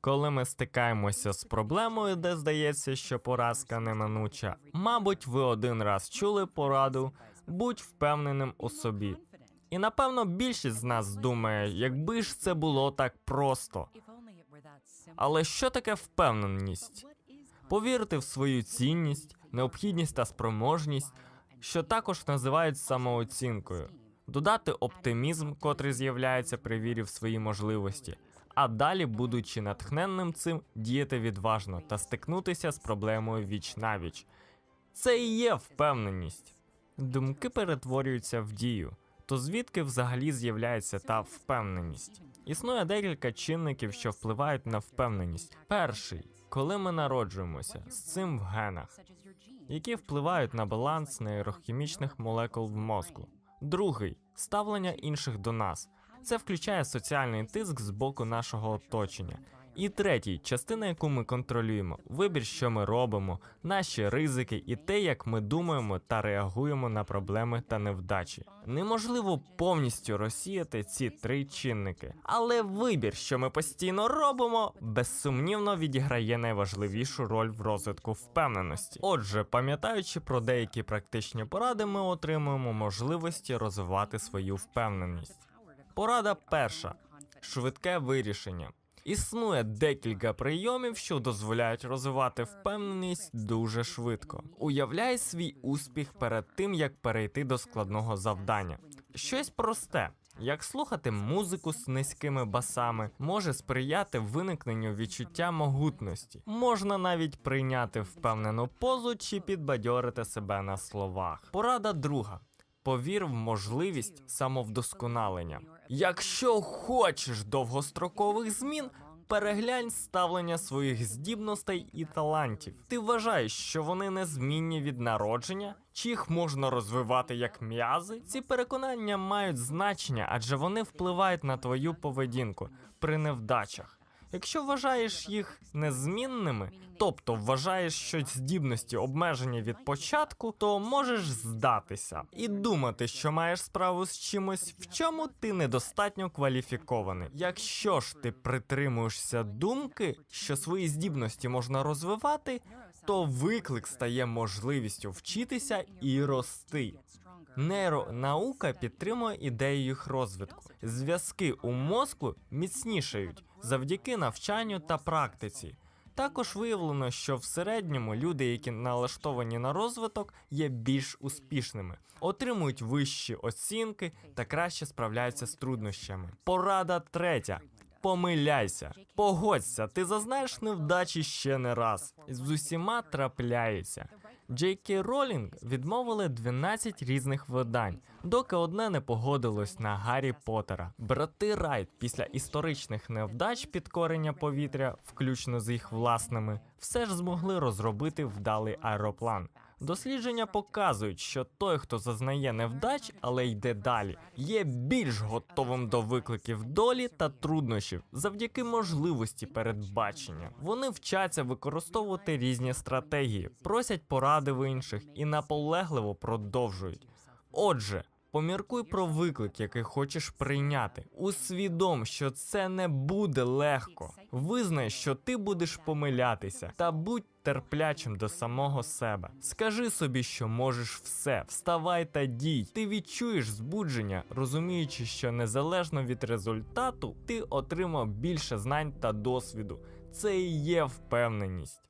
Коли ми стикаємося з проблемою, де здається, що поразка неминуча, мабуть, ви один раз чули пораду будь впевненим у собі. І напевно більшість з нас думає, якби ж це було так просто. Але що таке впевненість? Повірити в свою цінність, необхідність та спроможність, що також називають самооцінкою, додати оптимізм, котрий з'являється при вірі в свої можливості, а далі, будучи натхненним цим, діяти відважно та стикнутися з проблемою віч навіч. Це і є впевненість. Думки перетворюються в дію. То звідки взагалі з'являється та впевненість? Існує декілька чинників, що впливають на впевненість. Перший, коли ми народжуємося, з цим в генах, які впливають на баланс нейрохімічних молекул в мозку. Другий ставлення інших до нас. Це включає соціальний тиск з боку нашого оточення. І третій частина, яку ми контролюємо, вибір, що ми робимо, наші ризики і те, як ми думаємо та реагуємо на проблеми та невдачі. Неможливо повністю розсіяти ці три чинники, але вибір, що ми постійно робимо, безсумнівно відіграє найважливішу роль в розвитку впевненості. Отже, пам'ятаючи про деякі практичні поради, ми отримуємо можливості розвивати свою впевненість. Порада перша швидке вирішення. Існує декілька прийомів, що дозволяють розвивати впевненість дуже швидко. Уявляй свій успіх перед тим, як перейти до складного завдання. Щось просте. Як слухати музику з низькими басами може сприяти виникненню відчуття могутності. Можна навіть прийняти впевнену позу чи підбадьорити себе на словах. Порада друга. Повір в можливість самовдосконалення. Якщо хочеш довгострокових змін, переглянь ставлення своїх здібностей і талантів. Ти вважаєш, що вони незмінні від народження, чи їх можна розвивати як м'язи? Ці переконання мають значення, адже вони впливають на твою поведінку при невдачах. Якщо вважаєш їх незмінними, тобто вважаєш, що здібності обмежені від початку, то можеш здатися і думати, що маєш справу з чимось, в чому ти недостатньо кваліфікований. Якщо ж ти притримуєшся думки, що свої здібності можна розвивати, то виклик стає можливістю вчитися і рости. Нейронаука підтримує ідею їх розвитку. Зв'язки у мозку міцнішають завдяки навчанню та практиці. Також виявлено, що в середньому люди, які налаштовані на розвиток, є більш успішними, отримують вищі оцінки та краще справляються з труднощами. Порада третя. Помиляйся, погодься, ти зазнаєш невдачі ще не раз. З усіма трапляється. Джей Кей Ролінг відмовили 12 різних видань, доки одне не погодилось на Гаррі Поттера. Брати Райт після історичних невдач підкорення повітря, включно з їх власними, все ж змогли розробити вдалий аероплан. Дослідження показують, що той, хто зазнає невдач, але йде далі, є більш готовим до викликів долі та труднощів завдяки можливості передбачення. Вони вчаться використовувати різні стратегії, просять поради в інших і наполегливо продовжують. Отже. Поміркуй про виклик, який хочеш прийняти. Усвідом, що це не буде легко. Визнай, що ти будеш помилятися, та будь терплячим до самого себе. Скажи собі, що можеш все, вставай та дій. Ти відчуєш збудження, розуміючи, що незалежно від результату ти отримав більше знань та досвіду. Це і є впевненість.